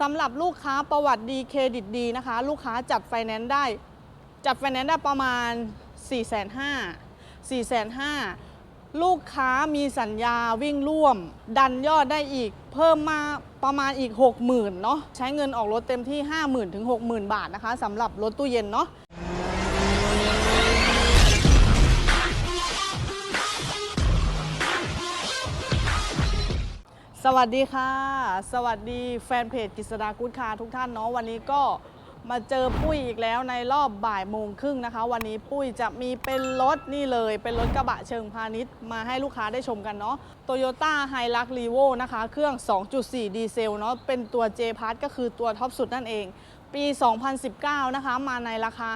สำหรับลูกค้าประวัติดีเครดิตดีนะคะ ลูกค้าจัดไฟแนนซ์ได้ จัดไฟแนนซ์ได้ประมาณ 4 5 0 0 0 4 5 0 0ลูกค้ามีสัญญาวิ่งร่วม ดันยอดได้อีกเพิ่มมาประมาณอีก 60,000เนาะใช้เงินออกรถเต็มที่ 50,000ถึง60,000 บาทนะคะสำหรับรถตู้เย็นเนาะ สวัสดีค่ะ สวัสดีแฟนเพจกิษดากุ๊ดคาร์ทุกท่านเนาะวันนี้ก็มาเจอปุ้ยอีกแล้วในรอบบ่ายโมงครึ่งนะคะ วันนี้ปุ้ยจะมีเป็นรถนี่เลย เป็นรถกระบะเชิงพาณิชย์มาให้ลูกค้าได้ชมกันเนาะ Toyota h i l u x r e v o นะคะ เครื่อง 2.4 ดีเซลเนาะเป็นตัว J p a s ก็คือตัวท็อปสุดนั่นเอง ปี 2019 นะคะ มาในราคา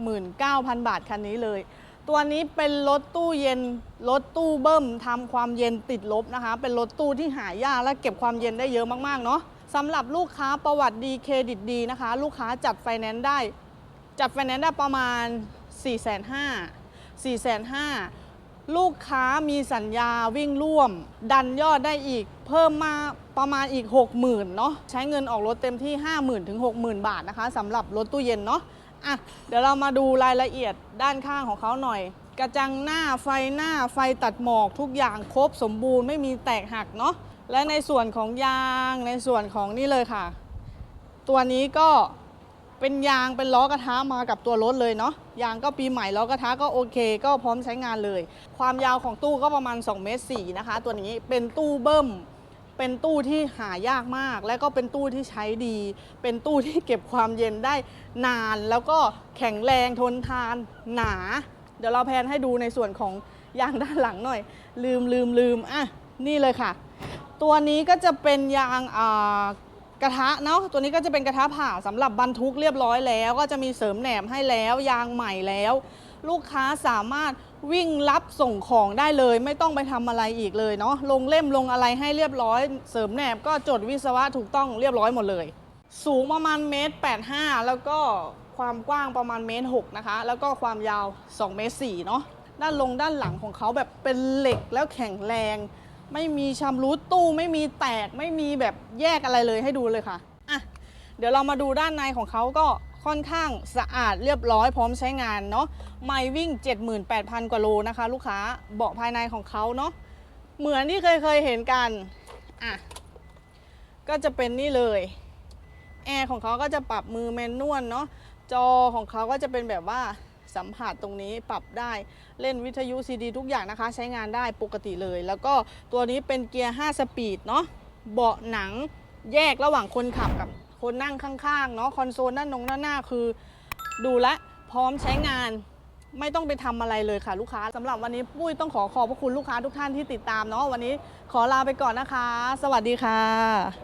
569,000 บาทคันนี้เลย ตัวนี้เป็นรถตู้เย็นรถตู้เบิ้มทำความเย็นติดลบนะคะ เป็นรถตู้ที่หายากและเก็บความเย็นได้เยอะมากๆเนาะสำหรับลูกค้าประวัติดีเครดิตดีนะคะ ลูกค้าจัดไฟแนนซ์ได้ จัดไฟแนนซ์ได้ประมาณ 4 5 0 0 0 4 5 0 0ลูกค้ามีสัญญาวิ่งร่วม ดันยอดได้อีก เพิ่มมาประมาณอีก 60,000เนาะใช้เงินออกรถเต็มที่ 50,000ถึง60,000 บาทนะคะสำหรับรถตู้เย็นเนาะ อะเดี๋ยวเรามาดูรายละเอียดด้านข้างของเขาหน่อย กระจังหน้าไฟหน้าไฟตัดหมอกทุกอย่างครบสมบูรณ์ไม่มีแตกหักเนาะและในส่วนของยางในส่วนของนี่เลยค่ะ ตัวนี้ก็เป็นยางเป็นล้อกระทะมากับตัวรถเลยเนาะยางก็ปีใหม่ล้อกระทะก็โอเค ก็พร้อมใช้งานเลย ความยาวของตู้ก็ประมาณ2เมตรสี่นะคะ ตัวนี้เป็นตู้เบิ้ม เป็นตู้ที่หายากมาก และก็เป็นตู้ที่ใช้ดี เป็นตู้ที่เก็บความเย็นได้นาน แล้วก็แข็งแรงทนทานหนา เดี๋ยวเราแพนให้ดูในส่วนของยางด้านหลังหน่อย ลืมลืมลืมอะนี่เลยค่ะ ตัวนี้ก็จะเป็นยางอ่า กระทะเนาะตัวนี้ก็จะเป็นกระทะผ่าสำหรับบรรทุกเรียบร้อยแล้ว ก็จะมีเสริมแหนมให้แล้วยางใหม่แล้ว ลูกค้าสามารถวิ่งรับส่งของได้เลย ไม่ต้องไปทำอะไรอีกเลยเนาะลงเล่มลงอะไรให้เรียบร้อย เสริมแหนบก็จดวิศวะถูกต้องเรียบร้อยหมดเลย สูงประมาณเมตร85 แล้วก็ความกว้างประมาณเมตร6นะคะ แล้วก็ความยาว2เมตร4เนาะด้านลงด้านหลังของเขาแบบเป็นเหล็กแล้วแข็งแรง ไม่มีชำรุดตู้ไม่มีแตกไม่มีแบบแยกอะไรเลยให้ดูเลยค่ะอะเดี๋ยวเรามาดูด้านในของเขาก็ค่อนข้างสะอาดเรียบร้อยพร้อมใช้งานเนาะไม่วิ่ง 78,000 กว่าโลนะคะ ลูกค้าเบาะภายในของเขาเนาะเหมือนที่เคยเคยเห็นกันอะก็จะเป็นนี่เลยแอร์ของเขาก็จะปรับมือแมนนวลเนาะจอของเขาก็จะเป็นแบบว่า สัมผัสตรงนี้ปรับได้เล่นวิทยุซีดีทุกอย่างนะคะ ใช้งานได้ปกติเลย แล้วก็ตัวนี้เป็นเกียร์ 5 สปีดเนาะเบาะหนังแยกระหว่างคนขับกับคนนั่งข้างๆเนาะคอนโซลด้านนงด้านหน้าคือ ดูแลวพร้อมใช้งานไม่ต้องไปทำอะไรเลยค่ะลูกค้าสำหรับวันนี้ปุ้ยต้องขอขอบพระคุณลูกค้าทุกท่านที่ติดตามเนาะวันนี้ขอลาไปก่อนนะคะ สวัสดีค่ะ